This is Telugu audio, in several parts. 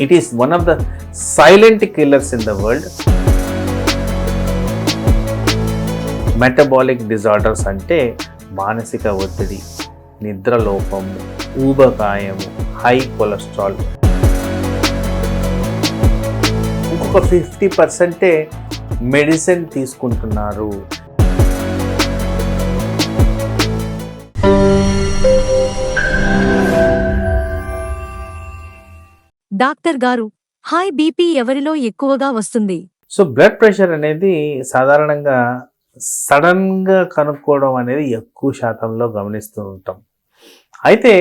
It is one of the silent killers in the world metabolic disorders అంటే మానసిక ఒత్తిడి నిద్రలోపము ఊబకాయము హై కొలెస్ట్రాల్ ఇంకొక ఫిఫ్టీ పర్సెంటే మెడిసిన్ తీసుకుంటున్నారు. డాక్టర్ గారు హై బీపీ ఎవరిలో ఎక్కువగా వస్తుంది? సో బ్లడ్ ప్రెషర్ అనేది సాధారణంగా సడన్గా కనుక్కోవడం అనేది ఎక్కువ శాతంలో గమనిస్తూ ఉంటాం. అయితే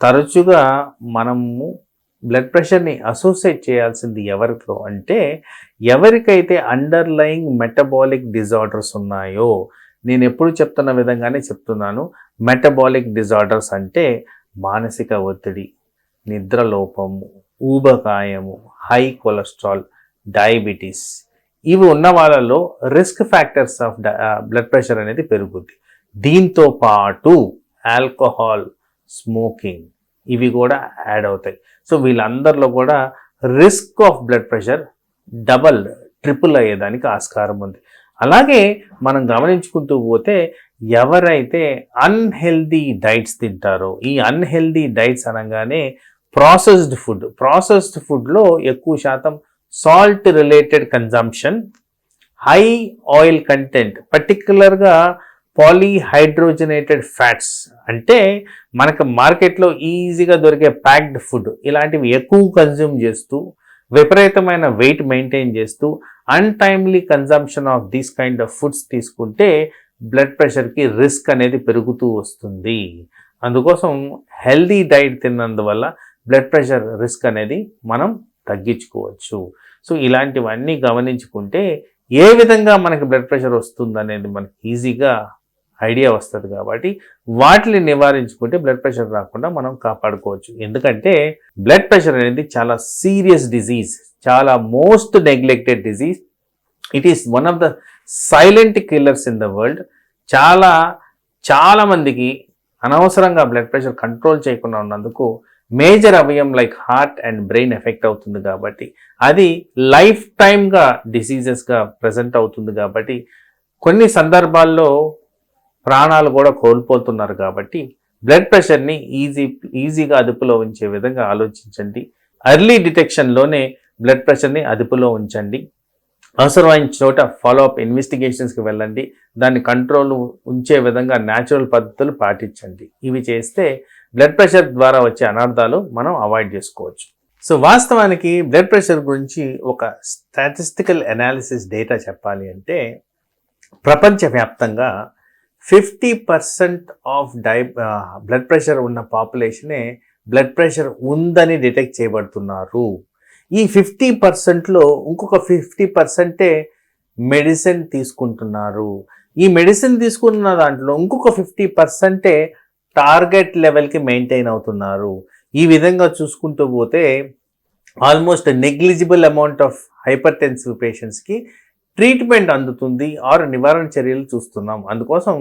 తరచుగా మనము బ్లడ్ ప్రెషర్ని అసోసియేట్ చేయాల్సింది ఎవరితో అంటే ఎవరికైతే అండర్లయింగ్ మెటబాలిక్ డిజార్డర్స్ ఉన్నాయో నేను ఎప్పుడు చెప్తున్న విధంగానే చెప్తున్నాను మెటబాలిక్ డిజార్డర్స్ అంటే మానసిక ఒత్తిడి నిద్రలోపము ఊబకాయము హై కొలెస్ట్రాల్ డయాబెటీస్ ఇవి ఉన్న వాళ్ళలో risk factors of blood pressure అనేది పెరుగుద్ది. దీంతో పాటు ఆల్కహాల్ స్మోకింగ్ ఇవి కూడా యాడ్ అవుతాయి. సో వీళ్ళందరిలో కూడా risk of blood pressure double triple అయ్యేదానికి ఆస్కారం ఉంది. అలాగే మనం గమనించుకుంటూ పోతే ఎవరైతే అన్హెల్దీ డైట్స్ తింటారో ఈ అన్హెల్దీ డైట్స్ అనగానే ప్రాసెస్డ్ ఫుడ్. ప్రాసెస్డ్ ఫుడ్లో ఎక్కువ శాతం salt related consumption high oil content పర్టికులర్గా పాలీహైడ్రోజనేటెడ్ ఫ్యాట్స్ అంటే మనకు మార్కెట్లో ఈజీగా దొరికే ప్యాక్డ్ ఫుడ్. ఇలాంటివి ఎక్కువ కన్జ్యూమ్ చేస్తూ విపరీతమైన వెయిట్ మెయింటైన్ చేస్తూ untimely consumption of these kind of foods తీసుకుంటే బ్లడ్ ప్రెషర్కి రిస్క్ అనేది పెరుగుతూ వస్తుంది. అందుకోసం హెల్దీ డైట్ తిన్నందువల్ల బ్లడ్ ప్రెషర్ రిస్క్ అనేది మనం తగ్గించుకోవచ్చు. సో ఇలాంటివన్నీ గమనించుకుంటే ఏ విధంగా మనకి బ్లడ్ ప్రెషర్ వస్తుంది అనేది మనకి ఈజీగా ఐడియా వస్తుంది కాబట్టి వాటిని నివారించుకుంటే బ్లడ్ ప్రెషర్ రాకుండా మనం కాపాడుకోవచ్చు. ఎందుకంటే బ్లడ్ ప్రెషర్ అనేది చాలా సీరియస్ డిజీజ్ చాలా most neglected disease. It is one of the silent killers in the world. చాలా చాలామందికి అనవసరంగా బ్లడ్ ప్రెషర్ కంట్రోల్ చేయకుండా ఉన్నందుకు major అవయం like heart and brain affect అవుతుంది కాబట్టి అది లైఫ్ టైమ్గా డిసీజెస్గా ప్రజెంట్ అవుతుంది కాబట్టి కొన్ని సందర్భాల్లో ప్రాణాలు కూడా కోల్పోతున్నారు కాబట్టి బ్లడ్ ప్రెషర్ని ఈజీ ఈజీగా అదుపులో ఉంచే విధంగా ఆలోచించండి. అర్లీ డిటెక్షన్లోనే బ్లడ్ ప్రెషర్ని అదుపులో ఉంచండి. అవసరమైన చోట ఫాలో అప్ ఇన్వెస్టిగేషన్స్కి వెళ్ళండి. దాన్ని కంట్రోల్ ఉంచే విధంగా న్యాచురల్ పద్ధతులు పాటించండి. ఇవి చేస్తే బ్లడ్ ప్రెషర్ ద్వారా వచ్చే అనర్థాలు మనం అవాయిడ్ చేసుకోవచ్చు. సో వాస్తవానికి బ్లడ్ ప్రెషర్ గురించి ఒక స్టాటిస్టికల్ అనాలిసిస్ డేటా చెప్పాలి అంటే ప్రపంచవ్యాప్తంగా fifty percent of the blood pressure ఉన్న పాపులేషనే బ్లడ్ ప్రెషర్ ఉందని డిటెక్ట్ చేయబడుతున్నారు. ఈ ఫిఫ్టీ పర్సెంట్లో ఇంకొక ఫిఫ్టీ పర్సెంటే మెడిసిన్ తీసుకుంటున్నారు. ఈ మెడిసిన్ తీసుకున్న దాంట్లో ఇంకొక ఫిఫ్టీ పర్సెంటే టార్గెట్ లెవెల్కి మెయింటైన్ అవుతున్నారు. ఈ విధంగా చూసుకుంటూ పోతే almost negligible amount of hypertensive పేషెంట్స్కి ట్రీట్మెంట్ అందుతుంది. ఆరు నివారణ చర్యలు చూస్తున్నాం. అందుకోసం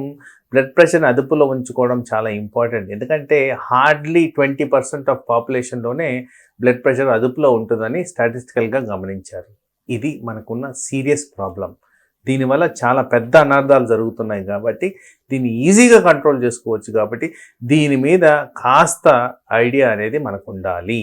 బ్లడ్ ప్రెషర్ అదుపులో ఉంచుకోవడం చాలా ఇంపార్టెంట్. ఎందుకంటే హార్డ్లీ ట్వంటీ పర్సెంట్ ఆఫ్ పాపులేషన్లోనే బ్లడ్ ప్రెషర్ అదుపులో ఉంటుందని స్టాటిస్టికల్గా గమనించారు. ఇది మనకున్న సీరియస్ ప్రాబ్లం దీనివల్ల చాలా పెద్ద అనర్థాలు జరుగుతున్నాయి కాబట్టి దీన్ని ఈజీగా కంట్రోల్ చేసుకోవచ్చు కాబట్టి దీని మీద కాస్త ఐడియా అనేది మనకు ఉండాలి.